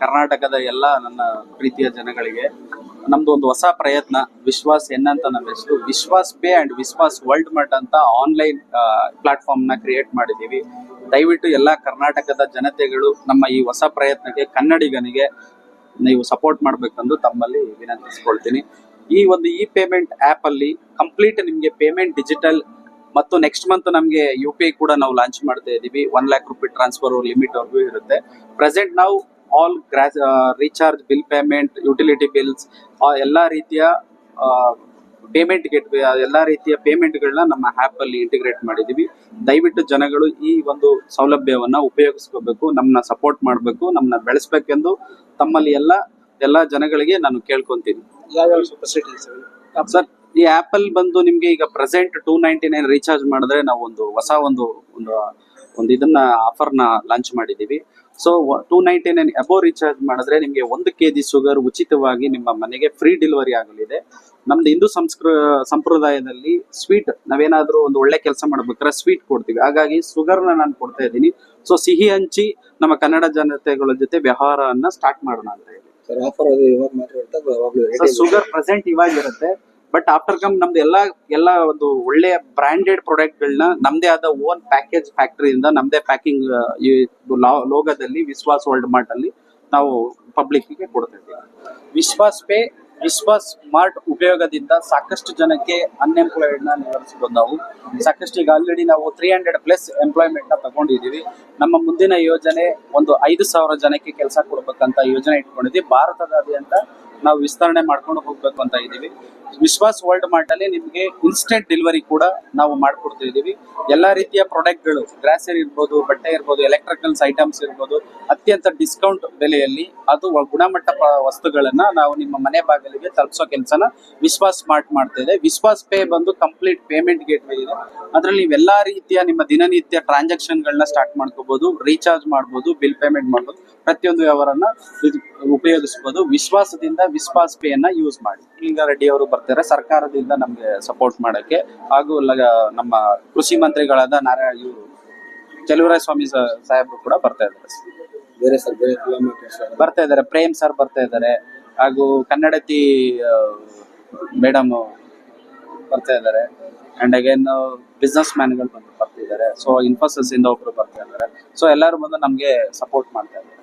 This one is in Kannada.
ಕರ್ನಾಟಕದ ಎಲ್ಲ ನನ್ನ ಪ್ರೀತಿಯ ಜನಗಳಿಗೆ ನಮ್ದು ಒಂದು ಹೊಸ ಪ್ರಯತ್ನ, ವಿಶ್ವಾಸ್ ಎನ್ ಅಂತ ನಮ್ಮ ಹೆಸರು. Vishwas pay and Vishwas world mart ಅಂತ ಆನ್ಲೈನ್ ಪ್ಲಾಟ್ಫಾರ್ಮ್ನ ಕ್ರಿಯೇಟ್ ಮಾಡಿದೀವಿ ದಯವಿಟ್ಟು ಎಲ್ಲ ಕರ್ನಾಟಕದ ಜನತೆಗಳು ನಮ್ಮ ಈ ಹೊಸ ಪ್ರಯತ್ನಕ್ಕೆ ಕನ್ನಡಿಗನಿಗೆ ನೀವು ಸಪೋರ್ಟ್ ಮಾಡಬೇಕೆಂದು ತಮ್ಮಲ್ಲಿ ವಿನಂತಿಸ್ಕೊಳ್ತೀನಿ. ಈ ಒಂದು ಇ ಪೇಮೆಂಟ್ ಆ್ಯಪ್ ಅಲ್ಲಿ ಕಂಪ್ಲೀಟ್ ನಿಮಗೆ ಪೇಮೆಂಟ್ ಡಿಜಿಟಲ್ ಮತ್ತು ನೆಕ್ಸ್ಟ್ ಮಂತ್ ನಮಗೆ ಯು ಪಿ ಐ ಕೂಡ ನಾವು ಲಾಂಚ್ ಮಾಡ್ತಾ ಇದ್ದೀವಿ. One lakh rupee transfer limit ವರ್ಗೂ ಇರುತ್ತೆ. ಪ್ರೆಸೆಂಟ್ ನಾವು all ಗ್ರಾ recharge bill payment utility bills ಎಲ್ಲ ರೀತಿಯ ಪೇಮೆಂಟ್ ಗೆಟ್ ಎಲ್ಲಾ ರೀತಿಯ ಪೇಮೆಂಟ್ಗಳನ್ನ ನಮ್ಮ ಆಪ್ ಅಲ್ಲಿ ಇಂಟಿಗ್ರೇಟ್ ಮಾಡಿದೀವಿ. ದಯವಿಟ್ಟು ಜನಗಳು ಈ ಒಂದು ಸೌಲಭ್ಯವನ್ನ ಉಪಯೋಗಿಸ್ಕೋಬೇಕು ನಮ್ಮನ್ನ ಸಪೋರ್ಟ್ ಮಾಡಬೇಕು ನಮ್ಮನ್ನ ಬೆಳೆಸ್ಬೇಕೆಂದು ತಮ್ಮಲ್ಲಿ ಎಲ್ಲ ಎಲ್ಲ ಜನಗಳಿಗೆ ನಾನು ಕೇಳ್ಕೊಂತೀನಿ. ಸರ್? ಈ ಆಪಲ್ ಬಂದು ನಿಮ್ಗೆ ಈಗ present two ninety nine recharge ಮಾಡಿದ್ರೆ ನಾವು ಒಂದು ಹೊಸ ಒಂದು ಒಂದು ಒಂದು ಇದನ್ನ ಆಫರ್ನ ಲಾಂಚ್ ಮಾಡಿದೀವಿ. So two ninety nine above recharge ಮಾಡಿದ್ರೆ ನಿಮಗೆ ಒಂದು ಕೆ ಜಿ ಶುಗರ್ ಉಚಿತವಾಗಿ ನಿಮ್ಮ ಮನೆಗೆ ಫ್ರೀ ಡೆಲಿವರಿ ಆಗಲಿದೆ. ನಮ್ದು ಹಿಂದೂ ಸಂಸ್ಕೃ ಸಂಪ್ರದಾಯದಲ್ಲಿ ಸ್ವೀಟ್ ನಾವೇನಾದ್ರೂ ಒಂದು ಒಳ್ಳೆ ಕೆಲಸ ಮಾಡ್ಬೇಕಾದ್ರೆ ಸ್ವೀಟ್ ಕೊಡ್ತೀವಿ. ಹಾಗಾಗಿ ಶುಗರ್ನ ನಾನು ಕೊಡ್ತಾ ಇದ್ದೀನಿ. ಸೊ ಸಿಹಿ ಹಂಚಿ ನಮ್ಮ ಕನ್ನಡ ಜನತೆಗಳ ಜೊತೆ ವ್ಯವಹಾರವನ್ನು ಸ್ಟಾರ್ಟ್ ಮಾಡೋಣ ಅಂತ ಹೇಳಿ. ಶುಗರ್ ಪ್ರೆಸೆಂಟ್ ಇವಾಗ ಇರುತ್ತೆ ಬಟ್ ಆಫ್ಟರ್ ಕಮ್ ನಮ್ದು ಎಲ್ಲ ಎಲ್ಲ ಒಂದು ಒಳ್ಳೆಯ ಬ್ರಾಂಡೆಡ್ ಪ್ರಾಡಕ್ಟ್ಗಳನ್ನ ನಮ್ದೇ ಆದ ಓನ್ ಪ್ಯಾಕೇಜ್ ಫ್ಯಾಕ್ಟರಿಯಿಂದ ನಮ್ದೇ ಪ್ಯಾಕಿಂಗ್ ಲೋಗದಲ್ಲಿ ವಿಶ್ವಾಸ್ ವರ್ಲ್ಡ್ ಮಾರ್ಟ್ ಅಲ್ಲಿ ನಾವು ಪಬ್ಲಿಕ್ಗೆ ಕೊಡ್ತಾ ಇದ್ದೀವಿ ವಿಶ್ವಾಸ್ ಪೇ ವಿಶ್ವಾಸ್ ಸ್ಮಾರ್ಟ್ ಉಪಯೋಗದಿಂದ ಸಾಕಷ್ಟು ಜನಕ್ಕೆ ಅನ್ಎಂಪ್ಲಾಯ್ಡ್ನ ನಿವಾರಿಸಬಹುದು ನಾವು. ಸಾಕಷ್ಟು ಈಗ ಆಲ್ರೆಡಿ ನಾವು ತ್ರೀ ಹಂಡ್ರೆಡ್ ಪ್ಲಸ್ ಎಂಪ್ಲಾಯ್ಮೆಂಟ್ನ ತಗೊಂಡಿದೀವಿ ನಮ್ಮ ಮುಂದಿನ ಯೋಜನೆ ಒಂದು ಐದು ಸಾವಿರ ಜನಕ್ಕೆ ಕೆಲಸ ಕೊಡಬೇಕಂತ ಯೋಜನೆ ಇಟ್ಕೊಂಡಿದ್ವಿ. ಭಾರತದಾದ್ಯಂತ ನಾವು ವಿಸ್ತರಣೆ ಮಾಡ್ಕೊಂಡು ಹೋಗ್ಬೇಕು ಅಂತ ಇದ್ದೀವಿ. ವಿಶ್ವಾಸ್ ವರ್ಲ್ಡ್ ಮಾರ್ಟ್ ಅಲ್ಲಿ ನಿಮಗೆ ಇನ್ಸ್ಟೆಂಟ್ ಡೆಲಿವರಿ ಕೂಡ ನಾವು ಮಾಡ್ಕೊಡ್ತಾ ಇದ್ದೀವಿ. ಎಲ್ಲಾ ರೀತಿಯ ಪ್ರಾಡಕ್ಟ್ಗಳು ಗ್ರಾಸರಿ ಇರ್ಬೋದು, ಬಟ್ಟೆ ಇರ್ಬೋದು ಎಲೆಕ್ಟ್ರಿಕಲ್ಸ್ ಐಟಮ್ಸ್ ಇರ್ಬೋದು, ಅತ್ಯಂತ ಡಿಸ್ಕೌಂಟ್ ಬೆಲೆಯಲ್ಲಿ ಅದು ಗುಣಮಟ್ಟ ವಸ್ತುಗಳನ್ನ ನಾವು ನಿಮ್ಮ ಮನೆ ಬಾಗಿಲಿಗೆ ತಲುಪಿಸೋ ಕೆಲಸನ ವಿಶ್ವಾಸ್ ಸ್ಮಾರ್ಟ್ ಮಾಡ್ತಾ ಇದೆ. ವಿಶ್ವಾಸ್ ಪೇ ಬಂದು ಕಂಪ್ಲೀಟ್ ಪೇಮೆಂಟ್ ಗೇಟ್ ವೇ ಇದೆ. ಅದರಲ್ಲಿ ನೀವು ಎಲ್ಲಾ ರೀತಿಯ ನಿಮ್ಮ ದಿನನಿತ್ಯ ಟ್ರಾನ್ಸಾಕ್ಷನ್ ಗಳನ್ನ ಸ್ಟಾರ್ಟ್ ಮಾಡ್ಕೋಬಹುದು ರೀಚಾರ್ಜ್ ಮಾಡಬಹುದು ಬಿಲ್ ಪೇಮೆಂಟ್ ಮಾಡಬಹುದು ಪ್ರತಿಯೊಂದು ವ್ಯವಹಾರನ ಉಪಯೋಗಿಸಬಹುದು ವಿಶ್ವಾಸದಿಂದ ವಿಶ್ವಾಸ್ ಪೇ ಅನ್ನ ಯೂಸ್ ಮಾಡಿ. ಈಗ ರೆಡ್ಡಿ ಅವರು ಬರ್ತಾರೆ ಸರ್ಕಾರದಿಂದ ನಮಗೆ ಸಪೋರ್ಟ್ ಮಾಡಕ್ಕೆ. ಹಾಗೂ ನಮ್ಮ ಕೃಷಿ ಮಂತ್ರಿಗಳಾದ ನಾರಾಯಣ ಇವರು ಚಲುವರಾಯ ಸ್ವಾಮಿ ಸಾಹೇಬರು ಕೂಡ ಬರ್ತಾ ಇದ್ದಾರೆ. ಬೇರೆ ಸರ್ ಬೇರೆ ಬರ್ತಾ ಇದ್ದಾರೆ ಪ್ರೇಮ್ ಸರ್ ಬರ್ತಾ ಇದ್ದಾರೆ. ಹಾಗೂ ಕನ್ನಡತಿ ಮೇಡಮ್ ಬರ್ತಾ ಇದ್ದಾರೆ. ಅಂಡ್ ಅಗೇನ್ ಬಿಸ್ನೆಸ್ ಮ್ಯಾನ್ಗಳು ಬಂದು ಬರ್ತಿದ್ದಾರೆ ಸೊ ಇನ್ಫೋಸಿಸ್ ಇಂದ ಒಬ್ರು ಬರ್ತಾ ಇದ್ದಾರೆ. ಸೊ ಎಲ್ಲರೂ ಬಂದು ನಮಗೆ ಸಪೋರ್ಟ್ ಮಾಡ್ತಾ ಇದ್ದಾರೆ.